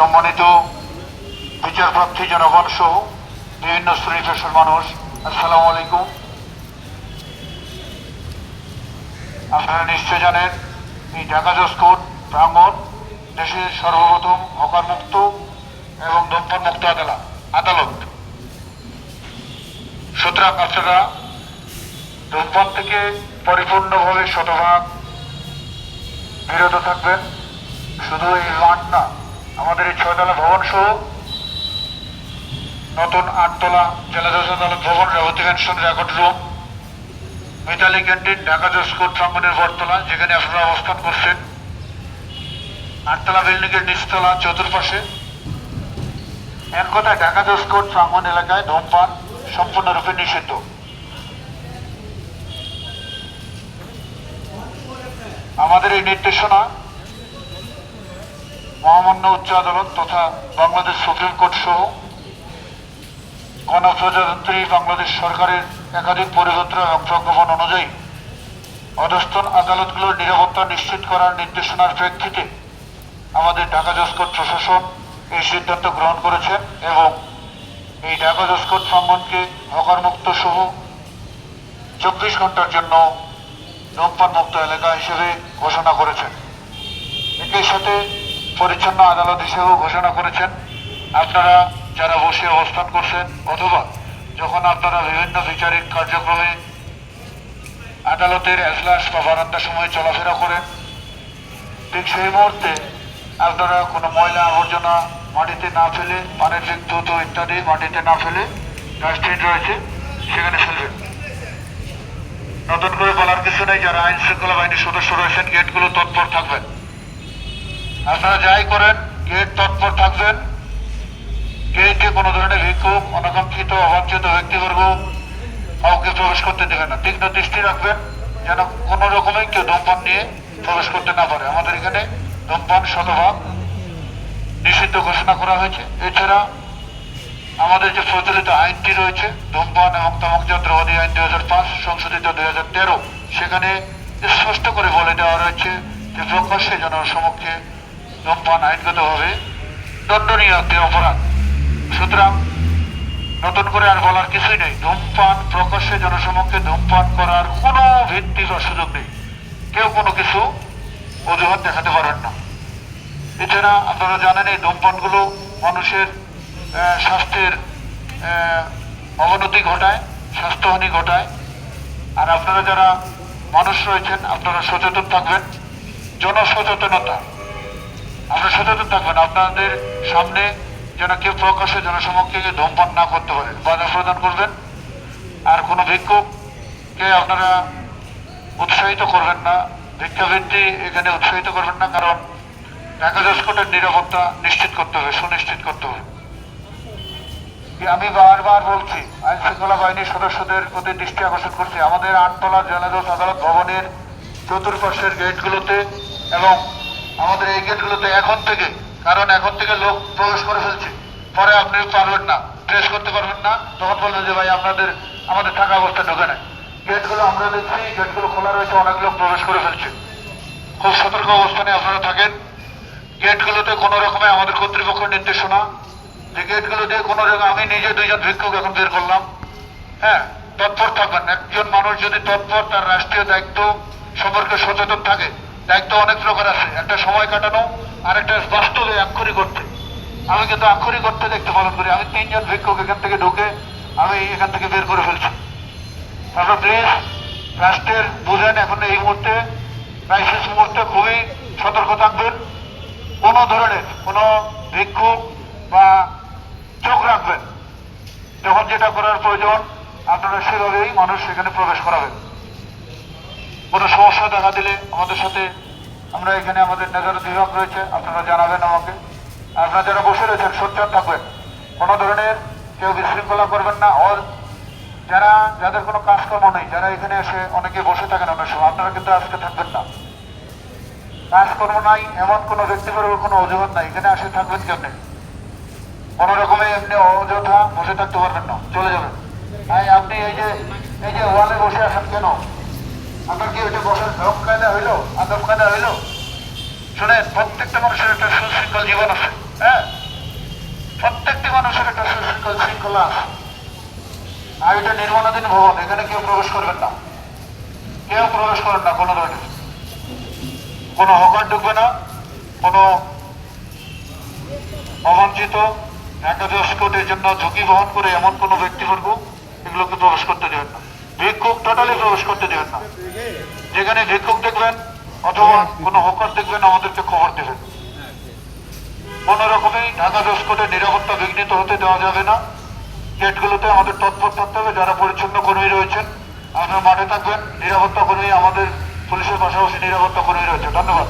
সম্মানিত বিচারপ্রার্থী জনগণ সহ বিভিন্ন শ্রেণি পেশার মানুষ, আসসালামু আলাইকুম। আপনারা নিশ্চয় জানেন, এই ঢাকা জজ কোর্ট প্রাঙ্গণ দেশের সর্বপ্রথম হকার মুক্ত এবং মুক্ত আদালত আদালত। সুতরাং আপনারা ধূমপান থেকে পরিপূর্ণভাবে শতভাগ বিরত থাকবেন। শুধু এই মাঠ না আমাদের এই ছয়তলা ভবন সহ নতুন আটতলা জেলা জজ আদালত ভবন pension record room Mitali canteen Dhaka জজ কোর্ট প্রাঙ্গনের বটতলা, যেখানে আপনারা অবস্থান করছেন। আটতলা বিল্ডিংয়ের নিচতলা চতুর্পাশে। এক কথায় ঢাকা জজ কোর্ট প্রাঙ্গন এলাকায় ধূমপান সম্পূর্ণরূপে নিষিদ্ধ। আমাদের এই নির্দেশনা মহামান্য উচ্চ আদালত তথা বাংলাদেশ সুপ্রিম কোর্ট সহ গণপ্রজাতন্ত্রী বাংলাদেশ সরকারের একাধিক পরিপত্র এবং প্রজ্ঞাপন অনুযায়ী অধস্তন আদালতগুলোর নিরাপত্তা নিশ্চিত করার নির্দেশনার প্রেক্ষিতে আমাদের ঢাকা জজকোট প্রশাসন এই সিদ্ধান্ত গ্রহণ করেছেন এবং এই ঢাকা জজকোট প্রাঙ্গনকে হকারমুক্ত সহ চব্বিশ ঘণ্টার জন্য ধূমপান মুক্ত এলাকা হিসেবে ঘোষণা করেছেন একই সাথে পরিচ্ছন্ন আদালত হিসেবেও ঘোষণা করেছেন, আপনারা যারা বসে অবস্থান করছেন অথবা যখন আপনারা বিভিন্ন বিচারিক কার্যক্রমে আদালতের এজলাস বা বারান্দার সময় চলাফেরা করেন, ঠিক সেই মুহূর্তে আপনারা কোনো ময়লা আবর্জনা মাটিতে না ফেলে, পানের দিক ধুতো ইত্যাদি মাটিতে না ফেলে ডাস্টবিন রয়েছে, সেখানে ফেলবেন। নতুন করে বলার কিছু নেই, যারা আইন শৃঙ্খলা বাহিনীর সদস্য রয়েছেন, গেটগুলো তৎপর থাকবেন। আপনারা যাই করেন গেট তৎপর থাকবেন। গেটে কোনো ধরনের ভিক্ষুক, অনাকাঙ্ক্ষিত, অবাঞ্ছিত ব্যক্তিবর্গ কাউকে প্রবেশ করতে দেবেন না। তীক্ষ্ণ দৃষ্টি রাখবেন, যেন কোনো রকমেই কেউ ধূমপান নিয়ে প্রবেশ করতে না পারে। আমাদের এখানে ধূমপান শতভাগ নিষিদ্ধ ঘোষণা করা হয়েছে। এছাড়া আমাদের যে প্রচলিত আইনটি রয়েছে, ধূমপান এবং তামাকজাত দ্রব্যাদি আইন দুই হাজার পাঁচ, সংশোধিত দুই হাজার তেরো, সেখানে স্পষ্ট করে বলে দেওয়া রয়েছে যে প্রকাশ্যে জনসমক্ষে ধূমপান আইনগতভাবে দণ্ডনীয় একটি অপরাধ। সুতরাং নতুন করে আর বলার কিছুই নেই। ধূমপান প্রকাশ্যে জনসমক্ষে ধূমপান করার কোনো ভিত্তি বা সুযোগ নেই। কেউ কোনো কিছু অজুহাত দেখাতে পারেন না। এছাড়া আপনারা জানেন এই ধূমপানগুলো মানুষের স্বাস্থ্যের অবনতি ঘটায়, স্বাস্থ্যহানি ঘটায়। আর আপনারা যারা মানুষ রয়েছেন, আপনারা সচেতন থাকবেন। জনসচেতনতা। আপনারা সচেতন থাকবেন আপনাদের সামনে যেন কেউ প্রকাশ্যে জনসমক্ষে ধূমপান না করতে পারেন বাধা প্রদান করবেন। আর কোনো ভিক্ষুককে আপনারা উৎসাহিত করবেন না। ভিক্ষাবৃত্তি এখানে উৎসাহিত করবেন না, কারণ ঢাকা জসকোটের নিরাপত্তা নিশ্চিত করতে হবে, সুনিশ্চিত করতে হবে। আমি বারবার বলছি, আইন শৃঙ্খলা বাহিনীর সদস্যদের প্রতি দৃষ্টি আকর্ষণ করছি। আমাদের আটতলা জেলাজজ আদালত ভবনের চতুর্পাশের গেটগুলোতে এবং আমাদের এই গেটগুলোতে এখন থেকে, কারণ এখন থেকে লোক প্রবেশ করে ফেলছে। পরে আপনি পারবেন না ট্রেস করতে পারবেন না। তখন বলবেন যে, ভাই, আপনাদের, আমাদের থাকা অবস্থা ঢোকে নাই। গেটগুলো আমরা দেখছি, গেটগুলো খোলা রয়েছে, অনেক লোক প্রবেশ করে ফেলছে। খুব সতর্ক অবস্থানে আপনারা থাকেন। গেটগুলোতে কোনো রকমে আমাদের কর্তৃপক্ষের নির্দেশনা যে গেটগুলো দিয়ে কোনো রকম আমি নিজে দুইজন ভিক্ষুক এখন বের করলাম। হ্যাঁ তৎপর থাকবেন। একজন মানুষ যদি তৎপর, তার রাষ্ট্রীয় দায়িত্ব সম্পর্কে সচেতন থাকে দায়িত্ব অনেক প্রকার আছে। একটা সময় কাটানো, আর একটা বাস্তবে আক্ষরিক করতে আমি কিন্তু আক্ষরিক করতে দেখতে পালন করি। আমি তিনজন ভিক্ষুক এখান থেকে ঢুকে আমি এখান থেকে বের করে ফেলছি। আপনারা প্লিজ রাষ্ট্রের বুঝেন এখন এই মুহূর্তে ক্রাইসিস মুহূর্তে খুবই সতর্ক থাকবেন। কোনো ধরনের কোনো ভিক্ষুক বা চোখ রাখবেন। যখন যেটা করার প্রয়োজন, আপনারা সেভাবেই মানুষ সেখানে প্রবেশ করাবেন। কোনো সমস্যা দেখা দিলে আমাদের সাথে আমরা এখানে আমাদের নেজারত বিভাগ রয়েছে, আপনারা জানাবেন আমাকে। আপনারা যারা বসে রয়েছেন, সোচ্চার থাকবেন। কোনো ধরনের কেউ বিশৃঙ্খলা করবেন না। অল যারা, যাদের কোনো কাজকর্ম নেই, যারা এখানে এসে অনেকে বসে থাকেন অনেক সময়, আপনারা কিন্তু আজকে থাকবেন না। কাজকর্ম নাই, এমন কোনো ব্যক্তিগত কোনো অজুহাত নাই। এখানে আসে থাকবেন কেমনে? কোনো রকমে এমনি অযথা বসে থাকতে পারবেন না। চলে যাবেন। তাই আপনি এই যে এই যে ওয়ালে বসে আছেন কেন? আপনার কি ওইটা বসার ধক কায়দা হইল? আদব কায়দা হইল? শুনেন, প্রত্যেকটা মানুষের একটা সুশৃঙ্খল জীবন আছে হ্যাঁ? প্রত্যেকটি মানুষের একটা সুশৃঙ্খল শৃঙ্খলা আছে। আর এটা নির্মাণাধীন ভবন, এখানে কেউ প্রবেশ করবেন না। কেউ প্রবেশ করেন না কোনো ধরনের। কোনো হকার ঢুকবে না, কোনো অবাঞ্ছিত একাদশ কোটির জন্য ঝুঁকি বহন করে এমন কোনো ব্যক্তিবর্গ এগুলোকে প্রবেশ করতে দেবেন না। ভিক্ষুক টোটালি প্রবেশ করতে দেবেন না। যেখানে ভিক্ষুক দেখবেন অথবা কোন হকার দেখবেন, আমাদেরকে খবর দেবেন। কোনো রকমই ঢাকা দশ কোটে নিরাপত্তা বিঘ্নিত হতে দেওয়া যাবে না। গেটগুলোতে আমাদের তৎপর থাকতে হবে, যারা পরিচ্ছন্ন কর্মী রয়েছেন। আপনারা মাঠে থাকবেন, নিরাপত্তা কর্মী আমাদের পুলিশের পাশাপাশি নিরাপত্তা কর্মী রয়েছে। ধন্যবাদ।